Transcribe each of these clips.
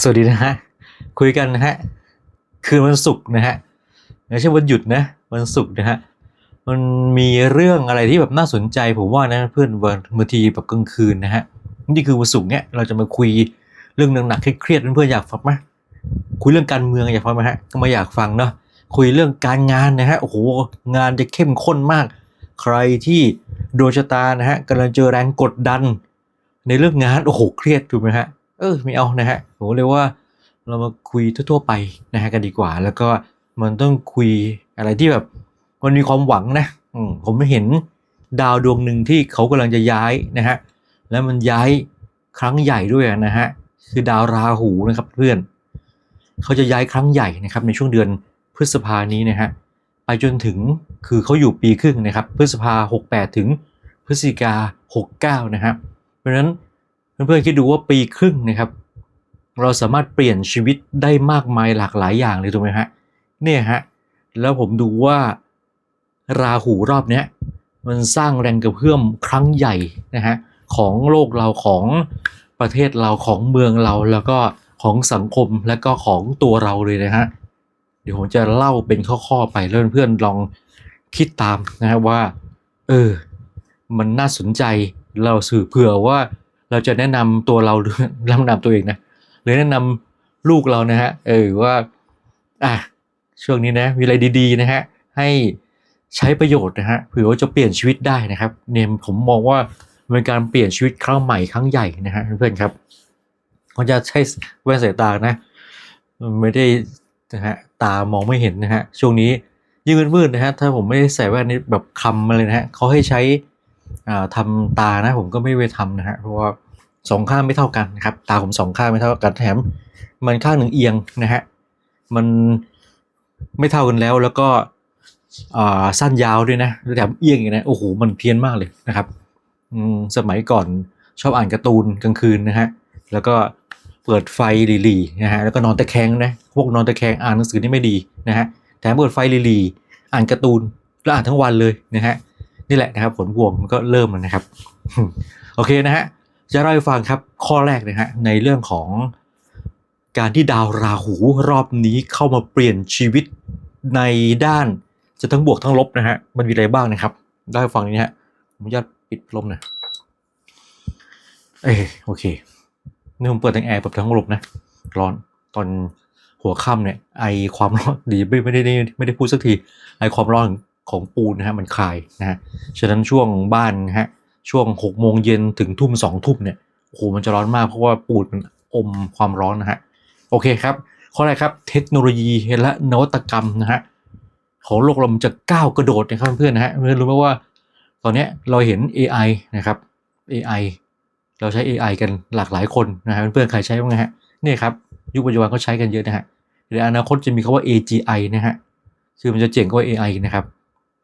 สวัสดีนะฮะ คุยกันนะฮะ คืนวันศุกร์นะฮะไม่ใช่วันหยุดนะ วันศุกร์นะฮะ มันมีเรื่องอะไรที่แบบน่าสนใจผมว่านะเพื่อนวันบางทีแบบกลางคืนนะฮะ นี่คือวันศุกร์เนี่ยเราจะมาคุยเรื่องหนักๆเครียดๆเพื่อนๆอยากฟังไหมคุยเรื่องการเมืองอยากฟังไหมฮะ ก็มาอยากฟังเนาะ คุยเรื่องการงานนะฮะ โอ้โห งานจะเข้มข้นมาก ใครที่ดวงชะตานะฮะกำลังเจอแรงกดดัน ในเรื่องงาน โอ้โห เครียดถูกไหมฮะ เออไม่เอานะฮะผมเลยว่าเรามาคุยทั่วๆไปนะฮะกันดีกว่า แล้วก็มันต้องคุยอะไรที่แบบมันมีความหวังนะอืมผมเห็นดาวดวงหนึ่งที่เขากำลังจะย้ายนะฮะแล้วมันย้ายครั้งใหญ่ด้วยนะฮะคือดาวราหูนะครับเพื่อนเขาจะย้ายครั้งใหญ่นะครับในช่วงเดือนพฤษภานี้นะฮะไปจนถึงคือเขาอยู่ปีครึ่งนะครับพฤษภา68 ถึงพฤศจิกา69 นะครับเพราะฉะนั้น เพื่อนๆคิดดูว่าปีครึ่งนะครับ เราสามารถเปลี่ยนชีวิตได้มากมายหลากหลายอย่างเลยถูกไหมฮะเนี่ยฮะแล้วผมดูว่าราหูรอบเนี้ยมันสร้างแรงกระเพื่อมครั้งใหญ่นะฮะของโลกเราของประเทศเราของเมืองเราแล้วก็ของสังคมและก็ของตัวเราเลยนะฮะเดี๋ยวผมจะเล่าเป็นข้อๆไปเพื่อนๆลองคิดตามนะฮะว่า เออ มันน่าสนใจเราสื่อเผื่อว่า เราจะแนะนำตัวเราหรือแนะนำตัวเองนะหรือแนะนำลูกเรานะฮะเออว่าอะช่วงนี้นะมีอะไรดีๆนะฮะให้ใช้ประโยชน์นะฮะเผื่อว่าจะเปลี่ยนชีวิตได้นะครับเนี่ยผมมองว่าเป็นการเปลี่ยนชีวิตครั้งใหม่ครั้งใหญ่นะฮะเพื่อนครับเขาจะใช้แว่นสายตานะ ไม่ได้นะฮะตามองไม่เห็นนะฮะช่วงนี้ยิ่งมืดๆนะฮะถ้าผมไม่ได้ใส่แว่นนี้แบบคำมาเลยนะฮะเขาให้ใช้ อ่าทำตานะผมก็ไม่ไปทำนะฮะเพราะว่าสองข้างไม่เท่ากันนะครับ ตาผมสองข้างไม่เท่ากันแถม มันข้างหนึ่งเอียงนะฮะมันไม่เท่ากันแล้วแล้วก็สั้นยาวด้วยนะแถมเอียงอย่างนี้นะโอ้โหมันเพี้ยนมากเลยนะครับอสมัยก่อนชอบอ่านการ์ตูนกลางคืนนะฮะแล้วก็เปิดไฟหลีๆนะฮะแล้วก็นอนตะแคงนะพวกนอนตะแคงอ่านหนังสือนี่ไม่ดีนะฮะแถมเปิดไฟหลีๆอ่านการ์ตูนแล้วอ่านทั้งวันเลยนะฮะ นี่แหละนะครับผลพวงมันก็เริ่มแล้วนะครับ โอเคนะฮะจะเล่าให้ฟังครับข้อแรกนะฮะในเรื่องของการที่ดาวราหูรอบนี้เข้ามาเปลี่ยนชีวิตในด้านจะทั้งบวกทั้งลบนะฮะมันมีอะไรบ้างนะครับเล่าให้ฟังนี้ฮะผมจะปิดพัดลมหน่อยเออโอเคนี่ผมเปิดทั้งแอร์เปิดทั้งลมนะร้อนตอนหัวค่ำเนี่ยไอความร้อนดีไม่ไม่ได้ไม่ได้พูดสักทีไอความร้อน ของปูนนะฮะมันคลายนะฮะฉะนั้นช่วงบ้านนะฮะช่วงหกโมงเย็นถึงทุ่มสองทุ่มเนี่ยโอ้โหมันจะร้อนมากเพราะว่าปูนมันอมความร้อนนะฮะโอเคครับ ข้อแรกครับเทคโนโลยีและนวัตกรรมนะฮะของโลกเรามันจะก้าวกระโดดนะครับเพื่อนนะฮะเพื่อนรู้ไหมว่า ตอนนี้เราเห็น AI นะครับ AI เราใช้ AI กันหลากหลายคนนะฮะเพื่อนๆใครใช้บ้างนะฮะนี่ครับยุคปัจจุบันก็ใช้กันเยอะนะฮะในอนาคตจะมีคาว่า AGI นะฮะคือมันจะเจ๋งกว่า AI นะครับ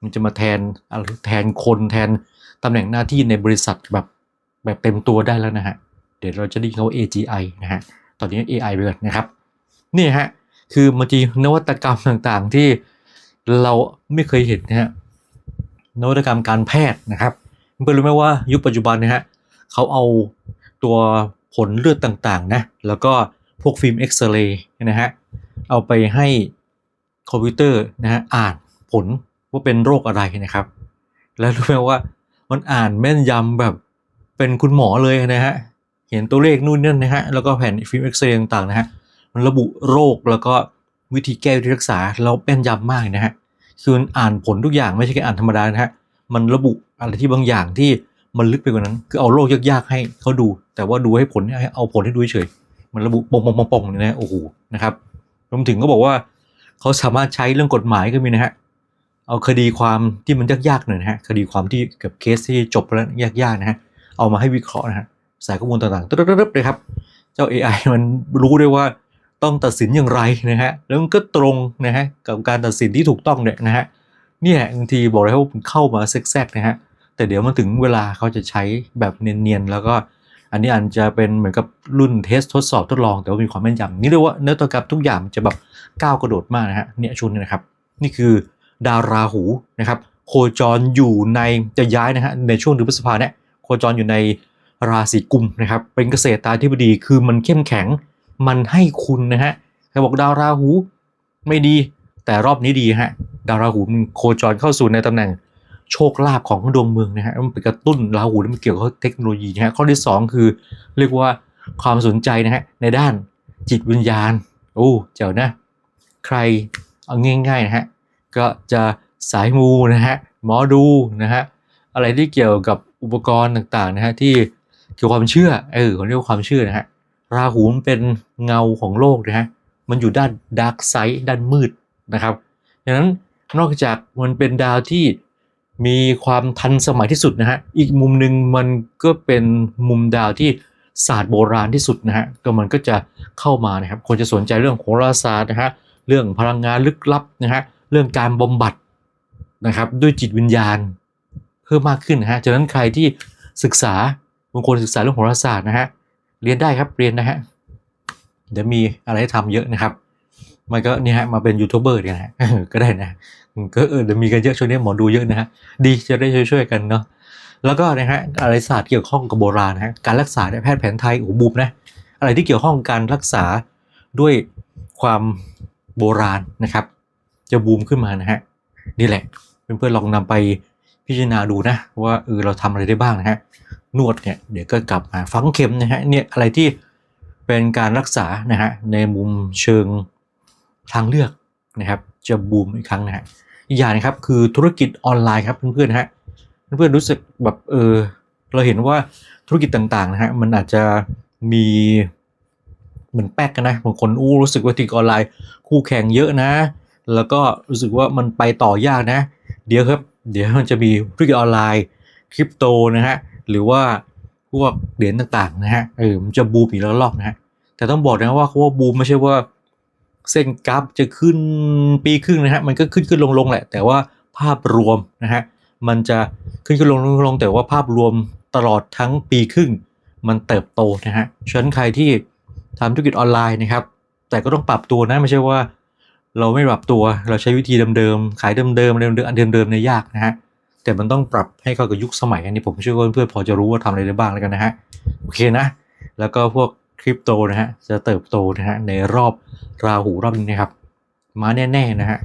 มันจะมาแทนอะไรแทนคนแทนตำแหน่งหน้าที่ในบริษัทแบบแบบเต็มตัวได้แล้วนะฮะ เดี๋ยวเราจะได้ยินเขา AGI นะฮะ ตอนนี้ AI ไปก่อนนะครับ นี่ฮะ คือมันจะนวัตกรรมต่างๆที่เราไม่เคยเห็นนะฮะ นวัตกรรมการแพทย์นะครับเพื่อนรู้ไหมว่ายุคปัจจุบันนะฮะเขาเอาตัวผลเลือดต่างๆนะ แล้วก็พวกฟิล์มเอ็กซเรย์นะฮะ เอาไปให้คอมพิวเตอร์นะฮะอ่านผล ว่าเป็นโรคอะไรนะครับ แล้วรู้ไหมว่ามันอ่านแม่นยำแบบเป็นคุณหมอเลยนะฮะเห็นตัวเลขนู่นนั่นนะฮะแล้วก็แผ่นฟิล์มเอ็กซเรย์ต่างๆนะฮะมันระบุโรคแล้วก็วิธีแก้วิธีรักษาแล้วแม่นยำมากนะฮะคืออ่านผลทุกอย่างไม่ใช่แค่อ่านธรรมดานะฮะมันระบุอะไรที่บางอย่างที่มันลึกไปกว่านั้น คือเอาโรคยากๆให้เขาดู แต่ว่าดูให้ผลให้เอาผลให้ดูเฉยๆมันระบุปงปงปงปงเนี่ยนะโอ้โหนะครับรวมถึงก็บอกว่าเขาสามารถใช้เรื่องกฎหมายก็มีนะฮะ เอาคดีความที่มันยากๆหน่อยนะฮะคดีความที่กับเคสที่จบแล้วยากๆนะฮะเอามาให้วิเคราะห์นะฮะใส่ข้อมูลต่างๆตึ๊ดๆเลยครับ เจ้า AI มันรู้ด้วยว่าต้องตัดสินอย่างไรนะฮะแล้วมันก็ตรงนะฮะกับการตัดสินที่ถูกต้องเนี่ยนะฮะเนี่ยบางทีบอกเลยว่าผมเข้ามาแทรกๆนะฮะแต่เดี๋ยวมันถึงเวลาเขาจะใช้แบบเนียนๆแล้วก็อันนี้อาจจะเป็นเหมือนกับรุ่นเทสทดสอบทดลองแต่ว่ามีความแม่นยำนี่เรียกว่าเนื้อตัวกับทุกอย่างจะแบบก้าวกระโดดมากนะฮะเนี่ยชุนนะครับ นี่คือ ดาวราหูนะครับโคจรอยู่ในจะย้ายนะฮะในช่วงเดือนพฤษภาเนี่ยโคจรอยู่ในราศีกุมนะครับเป็นเกษตรตาธิบดีคือมันเข้มแข็งมันให้คุณนะฮะใครบอกดาวราหูไม่ดี แต่รอบนี้ดีฮะดาวราหูมันโคจรเข้าสู่ในตำแหน่งโชคลาภของดวงเมืองนะฮะมันเป็นกระตุ้นราหูแล้วมันเกี่ยวกับเทคโนโลยีนะฮะข้อที่สองคือ เรียกว่าความสนใจนะฮะในด้านจิตวิญญาณโอ้เจ๋วนะ ใครเอาง่ายๆนะฮะ ก็จะสายมูนะฮะหมอดูนะฮะอะไรที่เกี่ยวกับอุปกรณ์ต่างๆนะฮะที่เกี่ยวกับความเชื่อเออเขาเรียกว่าความเชื่อนะฮะราหูมันเป็นเงาของโลกนะฮะมันอยู่ด้านดาร์กไซด์ด้านมืดนะครับดังนั้นนอกจากมันเป็นดาวที่มีความทันสมัยที่สุดนะฮะอีกมุมหนึ่งมันก็เป็นมุมดาวที่ศาสตร์โบราณที่สุดนะฮะก็มันก็จะเข้ามานะครับคนจะสนใจเรื่องโหราศาสตร์นะฮะเรื่องพลังงานลึกลับนะฮะ เรื่องการบำบัดนะครับด้วยจิตวิญญาณเพิ่มมากขึ้นนะฮะฉะนั้นใครที่ศึกษาบางคนศึกษาเรื่องโหราศาสตร์นะฮะเรียนได้ครับเรียนนะฮะเดี๋ยวมีอะไรให้ทำเยอะนะครับ มันก็เนี่ยฮะมาเป็นยูทูบเบอร์เนี่ยนะฮะก็ได้นะก็เออเดี๋ยวมีกันเยอะช่วงนี้หมอดูเยอะนะฮะดีจะได้ช่วยๆกันเนาะแล้วก็นะฮะอะไรศาสตร์เกี่ยวข้องกับโบราณนะฮะการรักษาเนี่ยแพทย์แผนไทยโอ้บูมนะอะไรที่เกี่ยวข้องกับการรักษาด้วยความโบราณนะครับ จะบูมขึ้นมานะฮะนี่แหละเพื่อนๆลองนำไปพิจารณาดูนะ ว่าเออเราทำอะไรได้บ้างนะฮะนวดเนี่ยเดี๋ยวก็กลับมาฝังเข็มนะฮะเนี่ยอะไรที่เป็นการรักษานะฮะในมุมเชิงทางเลือกนะครับ จะบูมอีกครั้งนะฮะอีกอย่างนะครับคือธุรกิจออนไลน์ครับเพื่อนๆนะฮะเพื่อนๆรู้สึกแบบเออเราเห็นว่าธุรกิจต่างๆนะฮะมันอาจจะมีเหมือนแป๊กกันนะบางคนอู้รู้สึกว่าธุรกิจออนไลน์คู่แข่งเยอะนะ แล้วก็รู้สึกว่ามันไปต่อยากนะ เดี๋ยวครับ เดี๋ยวมันจะมีธุรกิจออนไลน์คริปโตนะฮะหรือว่าพวกเหรียญต่างๆนะฮะเออมันจะบูมอีกแล้วรอบนะฮะแต่ต้องบอกนะว่าคำว่าบูมไม่ใช่ว่าเส้นกราฟจะขึ้นปีครึ่งนะฮะมันก็ขึ้นขึ้นลงลงแหละ แต่ว่าภาพรวมนะฮะมันจะขึ้นขึ้นลงลงลงแต่ว่าภาพรวมตลอดทั้งปีครึ่ง มันเติบโตนะฮะฉะนั้นใครที่ทำธุรกิจออนไลน์นะครับ แต่ก็ต้องปรับตัวนะไม่ใช่ว่า เราไม่ปรับตัวเราใช้วิธีเดิมๆขายเดิมๆเดิมๆอันเดิมๆเนี่ยยากนะฮะแต่มันต้องปรับให้เข้ากับยุคสมัยอันนี้ผมเชื่อว่าเพื่อนๆพอจะรู้ว่าทำอะไรได้บ้างแล้วกันนะฮะโอเคนะ แล้วก็พวกคริปโตนะฮะจะเติบโตนะฮะในรอบราหูรอบนี้นะครับ มาแน่ๆนะฮะ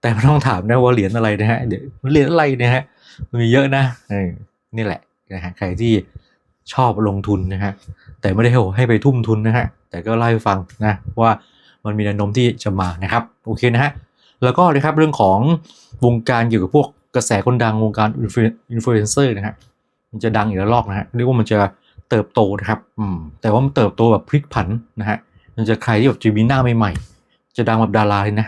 แต่ไม่ต้องถามนะว่าเหรียญอะไรนะฮะเดี๋ยวเหรียญอะไรนะฮะมันมีเยอะนะนี่แหละนะฮะใครที่ชอบลงทุนนะฮะแต่ไม่ได้ให้ให้ไปทุ่มทุนนะฮะแต่ก็เล่าให้ฟังนะว่า มันมีแนวโน้มที่จะมานะครับโอเคนะฮะแล้วก็นะครับเรื่องของวงการเกี่ยวกับพวกกระแสคนดังวงการอินฟลูเอนเซอร์นะฮะมันจะดังอีกแล้วรอบนะฮะเรียกว่ามันจะเติบโตนะครับอืมแต่ว่ามันเติบโตแบบพลิกผันนะฮะมันจะใครที่แบบจะมีหน้าใหม่ๆจะดังแบบดาราเลยนะ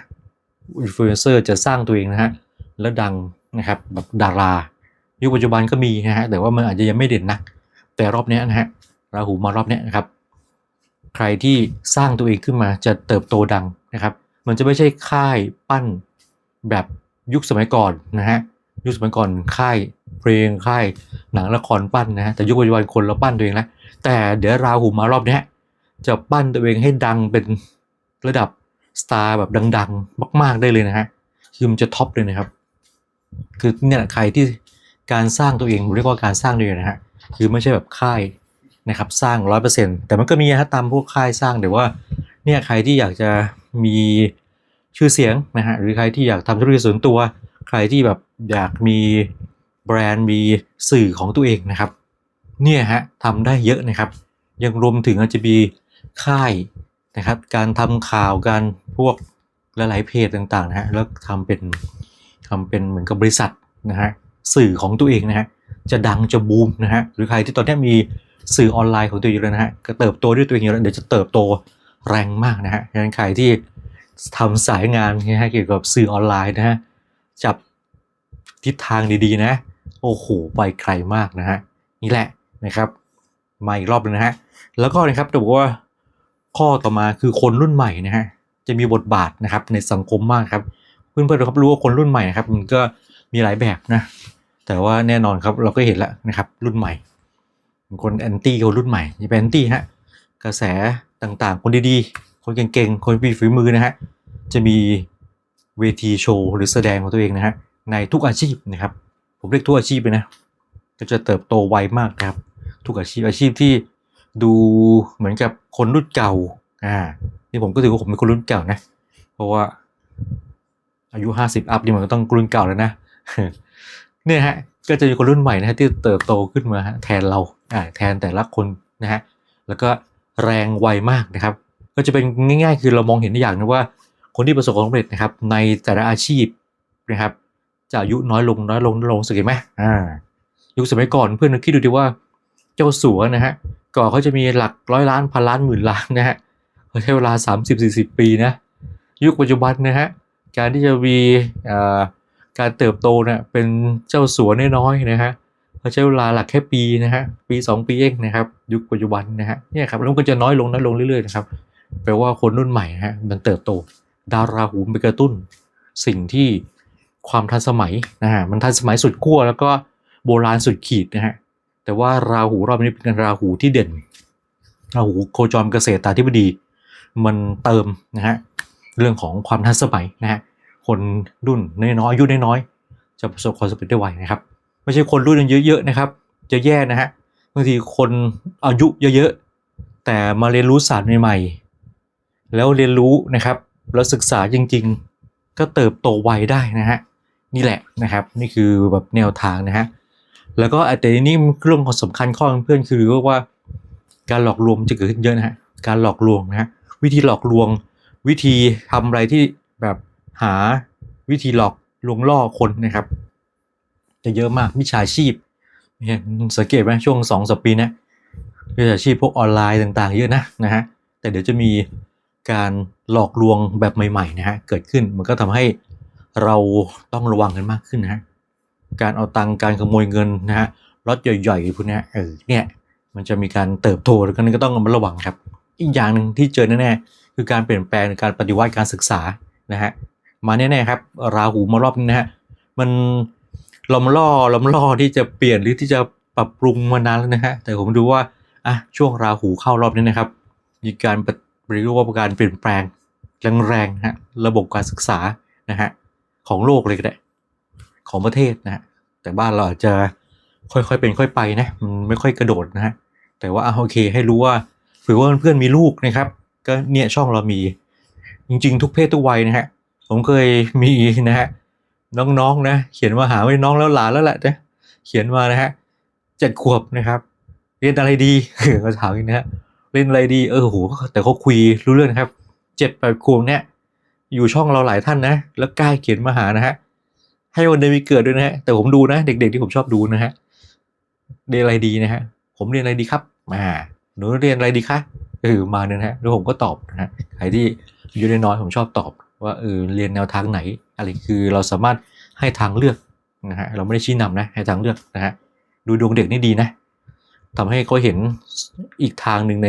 อินฟลูเอนเซอร์จะสร้างตัวเองนะฮะแล้วดังนะครับแบบดารายุคปัจจุบันก็มีนะฮะแต่ว่ามันอาจจะยังไม่เด่นนักแต่รอบนี้นะฮะราหูมารอบนี้นะครับ ใครที่สร้างตัวเองขึ้นมาจะเติบโตดังนะครับ มันจะไม่ใช่ค่ายปั้นแบบยุคสมัยก่อนนะฮะยุคสมัยก่อนค่ายเพลงค่ายหนังละครปั้นนะฮะแต่ยุคปัจจุบันคนเราปั้นตัวเองแล้วแต่เดี๋ยวราหูมารอบนี้จะปั้นตัวเองให้ดังเป็นระดับสตาร์แบบดัง ๆ มาก ๆได้เลยนะฮะคือมันจะท็อปเลยนะครับ คือเนี่ยใครที่การสร้างตัวเองเรียกว่าการสร้างตัวเองนะฮะคือไม่ใช่แบบค่าย นะครับสร้างร้อยเปอร์เซ็นต์แต่มันก็มีนะตามพวกค่ายสร้างแต่ว่าเนี่ยใครที่อยากจะมีชื่อเสียงนะฮะหรือใครที่อยากทำธุรกิจส่วนตัว ใครที่แบบอยากมีแบรนด์มีสื่อของตัวเองนะครับเนี่ยฮะทำได้เยอะนะครับ ยังรวมถึงอาจจะมีค่ายนะครับการทำข่าวการพวกหลายๆเพจต่างๆนะฮะแล้วทำเป็นทำเป็นเหมือนกับบริษัทนะฮะสื่อของตัวเองนะฮะจะดังจะบูมนะฮะหรือใครที่ตอนนี้มี สื่อออนไลน์ของตัวเองอยู่แล้วนะฮะก็เติบโตด้วยตัวเองอยู่แล้วเดี๋ยวจะเติบโตแรงมากนะฮะดังนั้นใครที่ทำสายงานนะฮะเกี่ยวกับสื่อออนไลน์นะฮะจับทิศทางดีๆนะ โอ้โหไปไกลมากนะฮะนี่แหละนะครับมาอีกรอบหนึงนะฮะแล้วก็นะครับจะบอกว่าข้อต่อมาคือคนรุ่นใหม่นะฮะจะมีบทบาทนะครับในสังคมมากครับเพื่อนๆครับรู้ว่าคนรุ่นใหม่นะครับมันก็มีหลายแบบนะแต่ว่าแน่นอนครับเราก็เห็นแล้วนะครับรุ่นใหม่ คนแอนตี้คนรุ่นใหม่จะเป็นแอนตี้ฮะกระแสต่างๆ คนดีๆ คนเก่งๆ คนมีฝีมือนะฮะจะมีเวทีโชว์หรือแสดงของตัวเองนะฮะในทุกอาชีพนะครับ ผมเรียกทุกอาชีพเลยนะก็จะเติบโตไวมากครับ ทุกอาชีพอาชีพที่ดูเหมือนกับคนรุ่นเก่าอ่านี่ผมก็ถือว่าผมเป็นคนรุ่นเก่านะ เพราะว่าอายุห้าสิบอัพนี่มันก็ต้องรุ่นเก่าแล้วนะเนี่ยฮะ ก็จะมีคนรุ่นใหม่นะฮะที่เติบโตขึ้นมาแทนเราอ่าแทนแต่ละคนนะฮะแล้วก็แรงไวมากนะครับ ก็จะเป็นง่าย ๆ คือเรามองเห็นได้อย่างนึงว่าคนที่ประสบความสำเร็จนะครับ ในแต่ละอาชีพนะครับจะอายุน้อยลงน้อยลงน้อยลงสังเกตไหมอ่ายุคสมัยก่อนเพื่อนคิดดูดิว่าเจ้าสัวนะฮะก่อนเขาจะมีหลักร้อยล้านพันล้านหมื่นล้านนะฮะเขาใช้เวลา 30-40 ปีนะยุคปัจจุบันนะฮะการที่จะมีอ่า การเติบโตเนี่ยเป็นเจ้าสัวน้อยๆนะฮะเขาใช้เวลาหลักแค่ปีนะฮะปี 2 ปีเองนะครับ ยุคปัจจุบันนะฮะเนี่ยครับแล้วมันก็จะน้อยลงน้อยลงเรื่อยๆนะครับแปลว่าคนรุ่นใหม่ฮะมันเติบโต ดาวราหูไปกระตุ้น สิ่งที่ความทันสมัยนะฮะมันทันสมัยสุดขั้วแล้วก็โบราณสุดขีดนะฮะแต่ว่าราหูรอบนี้เป็นราหูที่เด่น ราหูโคจรเกษตรตาธิบดี มันเติมนะฮะเรื่องของความทันสมัยนะฮะ คนรุ่นน้อยๆอายุน้อยๆจะประสบความสำเร็จได้ไวนะครับ ไม่ใช่คนรุ่นเยอะๆนะครับ จะแย่นะฮะบางทีคนอายุเยอะๆแต่มาเรียนรู้ศาสตร์ใหม่ๆแล้วเรียนรู้นะครับ แล้วศึกษาจริงๆ ก็เติบโตไวได้นะฮะนี่แหละนะครับ นี่คือแบบแนวทางนะฮะแล้วก็แต่ทีนี้เรื่องของสำคัญข้อเพื่อนคือว่าการหลอกลวงจะเกิดขึ้นเยอะนะฮะการหลอกลวงนะฮะวิธีหลอกลวงวิธีทำอะไรที่แบบ หาวิธีหลอกลวงล่อคนนะครับ จะเยอะมากมิจฉาชีพเนี่ยสังเกตไหมช่วงสองสปีนะมิจฉาชีพพวกออนไลน์ต่างๆ เยอะนะนะฮะแต่เดี๋ยวจะมีการหลอกลวงแบบใหม่ๆนะฮะเกิดขึ้นมันก็ทำให้เราต้องระวังกันมากขึ้นนะฮะการเอาตังค์การขโมยเงินนะฮะรถใหญ่ๆพวกนี้เออเนี่ยมันจะมีการเติบโตแล้วก็นี่ก็ต้องระมัดระวังครับ อีกอย่างหนึ่งที่เจอแน่ๆคือการเปลี่ยนแปลงการปฏิวัติการศึกษานะฮะ มาแน่ๆครับ ราหูมารอบนี้นะฮะมันลมล่อลมล่อที่จะเปลี่ยนหรือที่จะปรับปรุงมานานแล้วนะฮะแต่ผมดูว่าอะช่วงราหูเข้ารอบนี้นะครับ มีการปฏิเรียกว่าการเปลี่ยนแปลงแรงๆฮะระบบการศึกษานะฮะของโลกเลยก็ได้ของประเทศนะฮะแต่บ้านเราอาจจะค่อยๆเป็นค่อยไปนะมันไม่ค่อยกระโดดนะฮะแต่ว่าโอเคให้รู้ว่าถือว่าเพื่อนมีลูกนะครับ ก็เนี่ยช่องเรามีจริง ๆ ทุกเพศทุกวัยนะฮะ ผมเคยมีนะฮะน้องๆนะ เขียนมาหาว่าน้องแล้วหลานแล้วแหละนะเขียนมานะฮะเจ็ดขวบนะครับ เรียนอะไรดีเขาถามอย่างนี้นะฮะเรียนอะไรดีเออโหแต่เขาคุยรู้เรื่องนะครับเจ็ดแปดขวบเนี่ยอยู่ช่องเราหลายท่านนะ แล้วกล้าเขียนมาหานะฮะให้วันเดือนปีเกิดด้วยนะฮะแต่ผมดูนะ เด็ก ๆ ที่ผมชอบดูนะฮะเรียนอะไรดีนะฮะผมเรียนอะไรดีครับ มาหนูเรียนอะไรดีคะเออมาเนี่ยนะฮะแล้วผมก็ตอบนะฮะใครที่อายุน้อยผมชอบตอบ ว่าเออเรียนแนวทางไหน อะไรคือเราสามารถให้ทางเลือกนะฮะเราไม่ได้ชี้นำนะให้ทางเลือกนะฮะดูดวงเด็กนี่ดีนะทำให้เขาเห็นอีกทางหนึ่งใน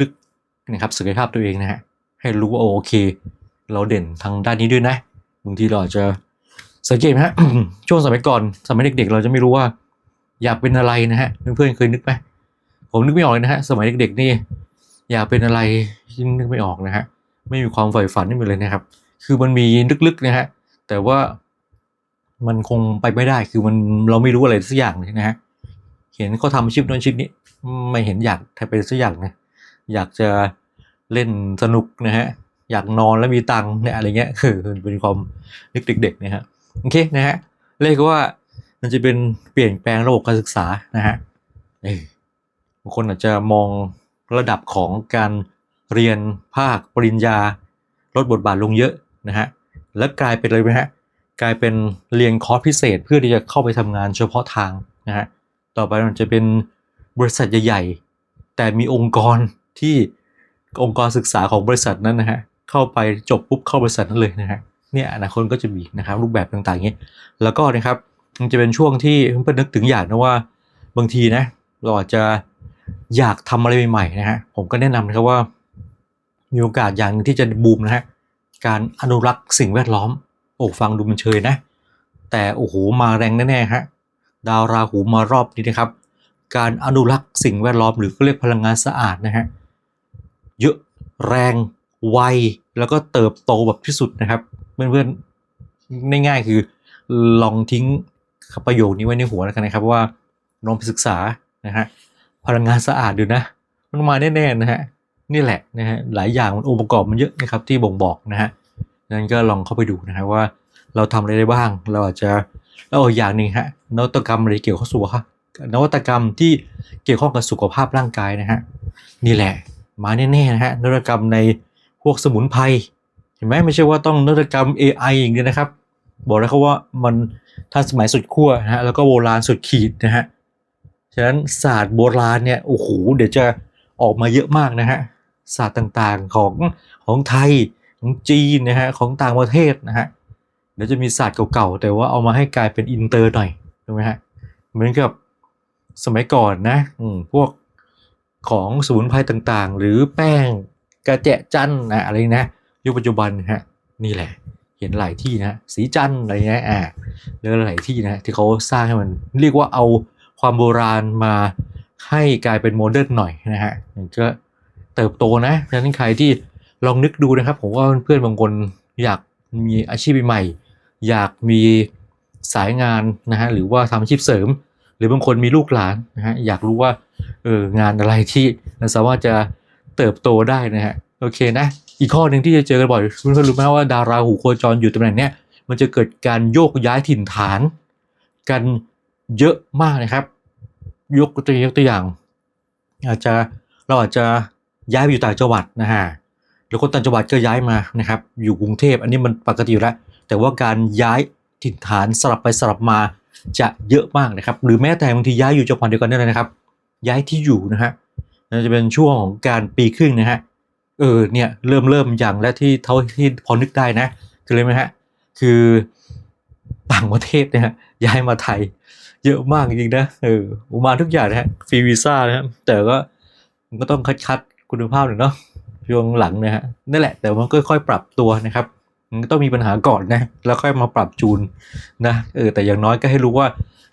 ลึกๆนะครับศักยภาพตัวเองนะฮะให้รู้ว่าโอเค เราเด่นทางด้านนี้ด้วยนะบางทีเราอาจจะสังเกตฮะช่วงสมัยก่อนสมัยเด็กๆ เราจะไม่รู้ว่า อยากเป็นอะไรนะฮะเพื่อนๆเคยนึกไหมผมนึกไม่ออกเลยนะฮะสมัยเด็กๆนี่อยากเป็นอะไรยิ่งนึกไม่ออกนะฮะ ไม่มีความใฝ่ฝันนี่มีเลยนะครับ คือมันมีลึกๆนะฮะแต่ว่ามันคงไปไม่ได้คือมันเราไม่รู้อะไรสักอย่างเลยนะฮะเห็นเขาทำชิปโน้นชิปนี้ ไม่เห็นอยากทำเป็นสักอย่างนะอยากจะเล่นสนุกนะฮะอยากนอนแล้วมีตังค์เนี่ยอะไรเงี้ยคือเป็นความนึกเด็กๆนะฮะโอเคนะฮะเรียกว่ามันจะเป็นเปลี่ยนแปลงระบบการศึกษานะฮะบางคนอาจจะมองระดับของการ เรียนภาคปริญญา ลดบทบาทลงเยอะนะฮะแล้วกลายเป็นอะไรไหมฮะกลายเป็นเรียนคอร์สพิเศษเพื่อที่จะเข้าไปทำงานเฉพาะทางนะฮะต่อไปมันจะเป็นบริษัทใหญ่ๆ แต่มีองค์กรที่องค์กรศึกษาของบริษัทนั้นนะฮะเข้าไปจบปุ๊บเข้าบริษัทนั้นเลยนะฮะเนี่ยอนาคตก็จะมีนะครับรูปแบบต่างๆอย่างนี้แล้วก็นะครับมันจะเป็นช่วงที่เพื่อนนึกถึงอย่างนะว่าบางทีนะเราอาจจะอยากทำอะไรใหม่ๆนะฮะผมก็แนะนำนะครับว่า มีโอกาสอย่างหนึ่งที่จะบูมนะฮะการอนุรักษ์สิ่งแวดล้อมโอ้ฟังดูมันเชยนะ แต่โอ้โหมาแรงแน่ๆฮะดาวราหูมารอบนี้นะครับ การอนุรักษ์สิ่งแวดล้อมหรือก็เรียกพลังงานสะอาดนะฮะเยอะแรงไวแล้วก็เติบโตแบบที่สุดนะครับ เพื่อนๆง่ายๆคือลองทิ้งประโยคนี้ไว้ในหัวแล้วกันนะครับว่าลองไปศึกษานะฮะพลังงานสะอาดดูนะ มันมาแน่ๆนะฮะ นี่แหละนะฮะหลายอย่างมันองค์ประกอบมันเยอะนะครับที่บ่งบอกนะฮะนั้นก็ลองเข้าไปดูนะฮะว่าเราทำอะไรได้บ้าง เราอาจจะแล้วอีกอย่างหนึ่งฮะนวัตกรรมอะไรเกี่ยวข้องสุขภาพนวัตกรรมที่เกี่ยวข้องกับสุขภาพร่างกายนะฮะนี่แหละมาแน่ๆนะฮะนวัตกรรมในพวกสมุนไพรเห็นไหมไม่ใช่ว่าต้องนวัตกรรม AI อย่างเดียวนะครับ บอกแล้วครับว่ามันทันสมัยสุดขั้วนะฮะแล้วก็โบราณสุดขีดนะฮะฉะนั้นศาสตร์โบราณเนี่ยโอ้โหเดี๋ยวจะออกมาเยอะมากนะฮะ ศาสตร์ต่างๆของของไทยของจีนนะฮะของต่างประเทศนะฮะเดี๋ยวจะมีศาสตร์เก่าๆ แต่ว่าเอามาให้กลายเป็นอินเตอร์หน่อยถูกไหมฮะเหมือนกับสมัยก่อนนะอืมพวกของสมุนไพรต่างๆ หรือแป้งกระเจะจันนะอะไรนะยุคปัจจุบันฮะนี่แหละ เห็นหลายที่นะสีจันอะไรเงี้ยอ่าแล้วก็หลายที่นะที่เขาสร้างให้มันเรียกว่าเอาความโบราณมาให้กลายเป็นโมเดิร์นหน่อยนะฮะก็ เติบโตนะฉะนั้นใครที่ลองนึกดูนะครับ ผมว่าเพื่อนบางคนอยากมีอาชีพใหม่ อยากมีสายงานนะฮะหรือว่าทำอาชีพเสริม หรือบางคนมีลูกหลานนะฮะอยากรู้ว่าเอองานอะไรที่สามารถจะเติบโตได้นะฮะโอเคนะ อีกข้อหนึ่งที่จะเจอกันบ่อยคุณเพื่อนรู้ไหมว่าดาราหูโคจรอยู่ตำแหน่งเนี้ยมันจะเกิดการโยกย้ายถิ่นฐาน กันเยอะมากนะครับ ยกตัวยกตัวอย่างอาจจะเราอาจจะ ย้ายไปอยู่ต่างจังหวัดนะฮะหรือคนต่างจังหวัดก็ย้ายมานะครับ อยู่กรุงเทพอันนี้มันปกติอยู่แล้ว แต่ว่าการย้ายถิ่นฐานสลับไปสลับมาจะเยอะมากนะครับ หรือแม้แต่บางทีย้ายอยู่จังหวัดเดียวกันนี่เลยนะครับ ย้ายที่อยู่นะฮะนั่นจะเป็นช่วงของการปีครึ่งนะฮะเออเนี่ยเริ่มเริ่มอย่างและที่เท่าที่พอนึกได้นะคือเลยไหมฮะคือต่างประเทศเนี่ยฮะย้ายมาไทย เยอะมากจริงๆนะเออมาทุกอย่างนะฮะฟรีวีซ่านะฮะแต่ก็มันก็ต้องคัดคัด คุณภาพหน่อยเนาะช่วงหลังนะฮะนั่นแหละ แต่มันก็ค่อยๆปรับตัวนะครับต้องมีปัญหาก่อนนะแล้วค่อยมาปรับจูนนะเออแต่อย่างน้อยก็ให้รู้ว่า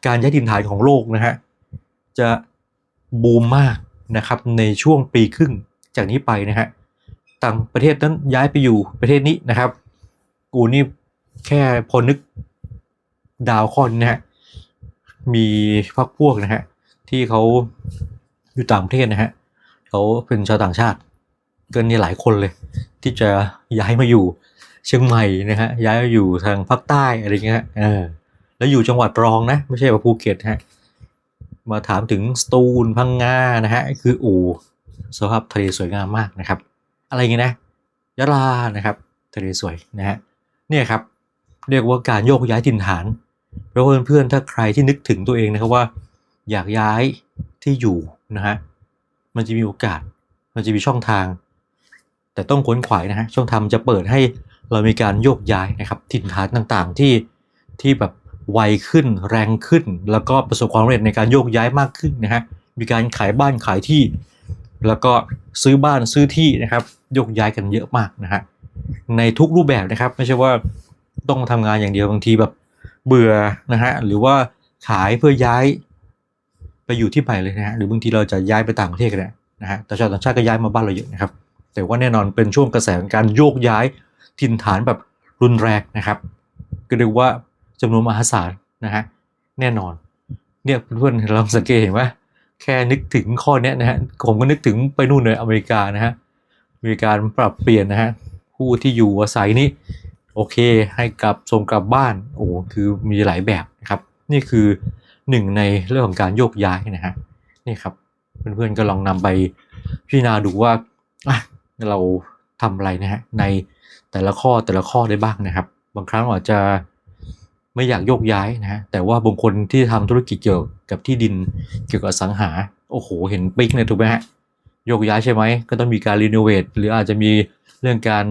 การย้ายถิ่นฐานของโลกนะฮะจะบูมมากนะครับในช่วงปีครึ่งจากนี้ไปนะฮะต่างประเทศนั้นย้ายไปอยู่ประเทศนี้นะครับ กูนี่แค่พอนึกดาวขอนนะฮะมีพักพวกนะฮะที่เขาอยู่ต่างประเทศนะฮะ เขาเป็นชาวต่างชาติก็นี่หลายคนเลย ที่จะย้ายมาอยู่เชียงใหม่นะฮะย้ายมาอยู่ทางภาคใต้อะไรเงี้ยฮะเออแล้วอยู่จังหวัดรองนะ ไม่ใช่ว่าภูเก็ตฮะมาถามถึงสตูลพังงานะฮะคืออู่สภาพทะเลสวยงามมากนะครับ อะไรอย่างงี้นะยะลานะครับทะเลสวยนะฮะเนี่ยครับเรียกว่าการโยกย้ายถิ่นฐานเพราะเพื่อนๆถ้าใครที่นึกถึงตัวเองนะครับว่า อยากย้ายที่อยู่นะฮะ มันจะมีโอกาส มันจะมีช่องทาง แต่ต้องขวนขวายนะฮะช่องทางมันจะเปิดให้เรามีการโยกย้ายนะครับถิ่นฐานต่างๆที่ที่แบบไวขึ้นแรงขึ้น แล้วก็ประสบความสำเร็จในการโยกย้ายมากขึ้นนะฮะมีการขายบ้านขายที่ แล้วก็ซื้อบ้านซื้อที่นะครับโยกย้ายกันเยอะมากนะฮะในทุกรูปแบบนะครับไม่ใช่ว่าต้องทำงานอย่างเดียวบางทีแบบเบื่อนะฮะหรือว่าขายเพื่อย้าย อยู่ที่ใหม่เลยนะฮะหรือบางทีเราจะย้ายไปต่างประเทศก็ได้นะฮะแต่ชาวต่างชาติก็ย้ายมาบ้านเราเยอะนะครับ แต่ว่าแน่นอนเป็นช่วงกระแสของการโยกย้ายถิ่นฐานแบบรุนแรงนะครับ ก็เรียกว่าจำนวนมหาศาลนะฮะแน่นอนเนี่ยเพื่อนๆลองสังเกตเห็นว่าแค่นึกถึงข้อนี้นะฮะผมก็นึกถึงไปนู่นเลยอเมริกานะฮะมีการปรับเปลี่ยนนะฮะผู้ที่อยู่อาศัยนี่โอเคให้กลับส่งกลับบ้านโอ้คือมีหลายแบบนะครับ นี่คือ หนึ่งในเรื่องของการโยกย้ายนะฮะนี่ครับ เพื่อนๆก็ลองนำไปพิจารณาดูว่าเราทำอะไรนะฮะในแต่ละข้อแต่ละข้อได้บ้างนะครับ บางครั้งอาจจะไม่อยากโยกย้ายนะฮะแต่ว่าบางคนที่ทำธุรกิจเกี่ยวกับที่ดินเกี่ยวกับสังหา โอ้โห เห็นปิ๊กเลยถูกไหมฮะโยกย้ายใช่ไหมก็ต้องมีการรีโนเวทหรืออาจจะมีเรื่องการ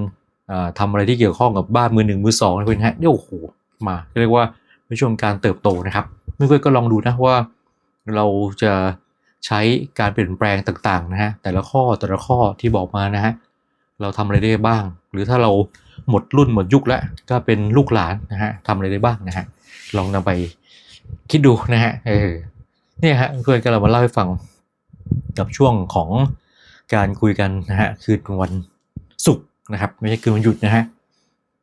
อ่าทำอะไรที่เกี่ยวข้องกับบ้านมือหนึ่งมือสองนะเพื่อนฮะนี่โอ้โหมาเรียกว่าเป็นช่วงการเติบโตนะครับ เพื่อนๆก็ลองดูนะว่าเราจะใช้การเปลี่ยนแปลงต่างๆนะฮะแต่ละข้อแต่ละข้อที่บอกมานะฮะเราทำอะไรได้บ้าง หรือถ้าเราหมดรุ่นหมดยุคแล้วก็เป็นลูกหลานนะฮะทำอะไรได้บ้างนะฮะลองนำไปคิดดูนะฮะเออเนี่ยฮะเพื่อนก็เรามาเล่าให้ฟังกับช่วงของการคุยกันนะฮะคืนวันศุกร์นะครับไม่ใช่คืนวันหยุดนะฮะ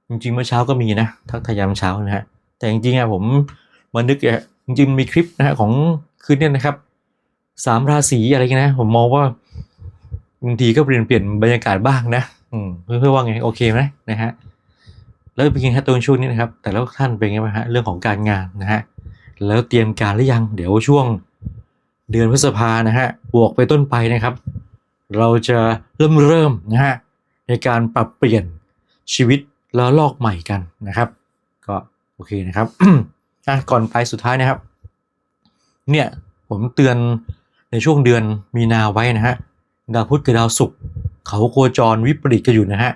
จริงๆเมื่อเช้าก็มีนะทักทายามเช้านะฮะแต่จริงๆอะผมมานึกอะ จริงมีคลิปนะฮะของคืนเนี้นะครับสามราศีอะไรกันนะ ผมมองว่าบางทีก็เปลี่ยนเปลี่ยนบรรยากาศบ้างนะอืมเพื่อนๆว่าไงโอเคไหมนะฮะแล้วเป็นไงฮะตัวช่วงนี้นะครับ แต่แล้วท่านเป็นไงบ้างฮะเรื่องของการงานนะฮะแล้วเตรียมการหรือยัง เดี๋ยวช่วงเดือนพฤษภานะฮะบวกไปต้นไปนะครับ เราจะเริ่มเริ่มนะฮะในการปรับเปลี่ยนชีวิตแล้วลอกใหม่กันนะครับ ก็โอเคนะครับ อะก่อนไปสุดท้ายนะครับ เนี่ยผมเตือนในช่วงเดือนมีนาไว้นะฮะดาวพุธกับดาวศุกร์เขาโคจรวิปริตกันอยู่นะฮะ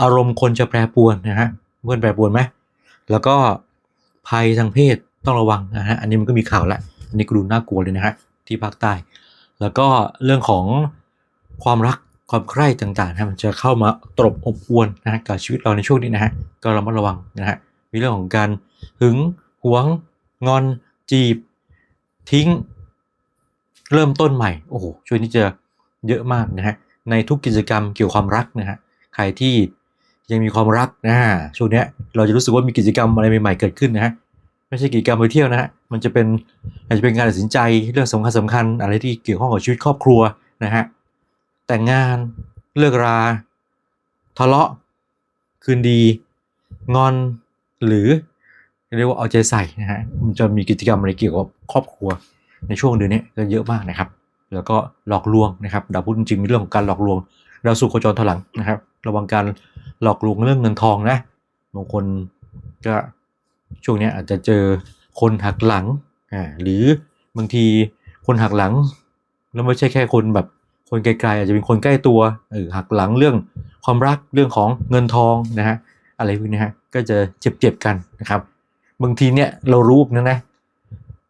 อารมณ์คนจะแปรปรวนนะฮะเพื่อนแปรปรวนไหมแล้วก็ภัยทางเพศต้องระวังนะฮะอันนี้มันก็มีข่าวแล้วอันนี้ก็ดูน่ากลัวเลยนะฮะที่ภาคใต้ แล้วก็เรื่องของความรักความใคร่ต่างๆนะมันจะเข้ามาตรบอบอวนนะฮะกับชีวิตเราในช่วงนี้นะฮะก็ระมัดระวังนะฮะมีเรื่องของการหึง หวง งอน จีบ ทิ้ง เริ่มต้นใหม่ โอ้โหช่วงนี้จะเยอะมากนะฮะ ในทุกกิจกรรมเกี่ยวกับความรักนะฮะ ใครที่ยังมีความรักนะช่วงนี้เราจะรู้สึกว่ามีกิจกรรมอะไรใหม่ๆเกิดขึ้นนะฮะ ไม่ใช่กิจกรรมไปเที่ยวนะฮะ มันจะเป็นอาจจะเป็นการตัดสินใจเรื่องสำคัญสำคัญอะไรที่เกี่ยวข้องกับชีวิตครอบครัวนะฮะ แต่งงาน เลิกรา ทะเลาะ คืนดี งอน หรือ เรียกว่าเอาใจใส่นะฮะมันจะมีกิจกรรมอะไรเกี่ยวกับครอบครัวในช่วงเดือนนี้ก็เยอะมากนะครับ แล้วก็หลอกลวงนะครับดาวพุธจริงๆมีเรื่องของการหลอกลวงดาวศุกร์โคจรถอยหลังนะครับ ระวังการหลอกลวงเรื่องเงินทองนะบางคนก็ช่วงนี้อาจจะเจอคนหักหลังอ่าหรือบางทีคนหักหลัง แล้วไม่ใช่แค่คนแบบคนไกลๆอาจจะเป็นคนใกล้ตัวเออหักหลังเรื่องความรักเรื่องของเงินทองนะฮะอะไรพวกนี้ฮะก็จะเจ็บๆกันนะครับ บางทีเนี่ยเรารู้นะนะ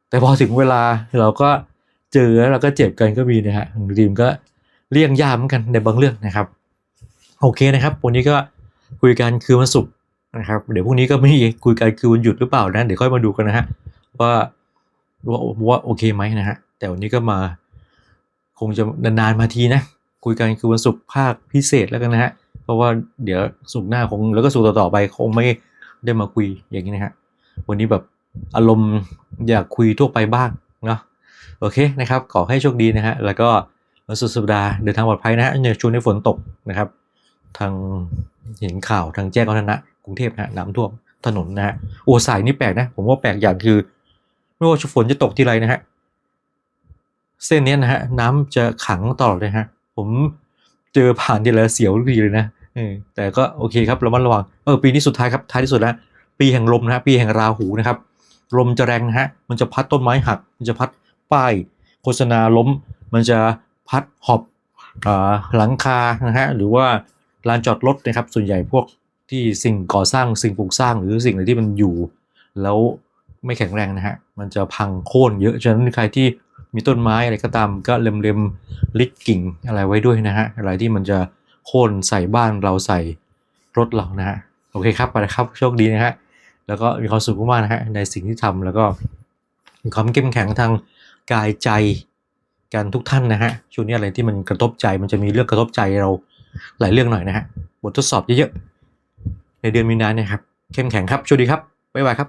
แต่พอถึงเวลาเราก็เจอแล้วเราก็เจ็บกันก็มีนะฮะบางทีมันก็เลี่ยงยากเหมือนกันในบางเรื่องนะครับ โอเคนะครับวันนี้ก็คุยกันคือวันศุกร์นะครับ เดี๋ยวพรุ่งนี้ก็ไม่คุยกันคือวันหยุดหรือเปล่านะ เดี๋ยวค่อยมาดูกันนะฮะว่าว่าว่าโอเคไหมนะฮะแต่วันนี้ก็มาคงจะนานๆมาทีนะ คุยกันคือวันศุกร์ภาคพิเศษแล้วกันนะฮะเพราะว่าเดี๋ยวศุกร์หน้าคงแล้วก็ศุกร์ต่อๆไปคงไม่ได้มาคุยอย่างนี้นะฮะ วันนี้แบบอารมณ์อยากคุยทั่วไปบ้างเนาะโอเคนะครับ ขอให้โชคดีนะฮะ แล้วก็วันสุดสัปดาห์เดินทางปลอดภัยนะฮะในช่วงนี้ฝนตกนะครับ ทางเห็นข่าวทางแจ้งวัฒนะกรุงเทพนะฮะน้ำท่วมถนนนะฮะโอ้สายนี่แปลกนะ ผมว่าแปลกอย่างคือ ไม่ว่าฝนจะตกที่ไรนะฮะเส้นนี้นะฮะน้ำจะขังตลอดเลยฮะ ผมเจอผ่านทีละเสียวทุกทีเลยนะแต่ก็โอเคครับระมัดระวังเออปีนี้สุดท้ายครับท้ายที่สุดแล้ว ปีแห่งลมนะฮะปีแห่งราหูนะครับ ลมจะแรงนะฮะ มันจะพัดต้นไม้หัก มันจะพัดป้าย โฆษณาล้ม มันจะพัดหอบอหลังคานะฮะหรือว่าลานจอดรถนะครับ ส่วนใหญ่พวกที่สิ่งก่อสร้างสิ่งปลูกสร้างหรือสิ่งอะไรที่มันอยู่ แล้วไม่แข็งแรงนะฮะมันจะพังโค่นเยอะฉะนั้นใครที่มีต้นไม้อะไรก็ตามก็เล็มๆลิดกิ่งอะไรไว้ด้วยนะฮะอะไรที่มันจะโค่นใส่บ้านเราใส่รถเรานะฮะโอเคครับไปนะครับโชคดีนะฮะ แล้วก็มีความสุขมากนะฮะในสิ่งที่ทำแล้วก็มีความเข้มแข็งทางกายใจกันทุกท่านนะฮะช่วงนี้อะไรที่มันกระทบใจมันจะมีเรื่องกระทบใจเราหลายเรื่องหน่อยนะฮะบททดสอบเยอะๆในเดือนมีนาเนี่ยครับเข้มแข็งครับโชคดีครับบ๊ายบายครับ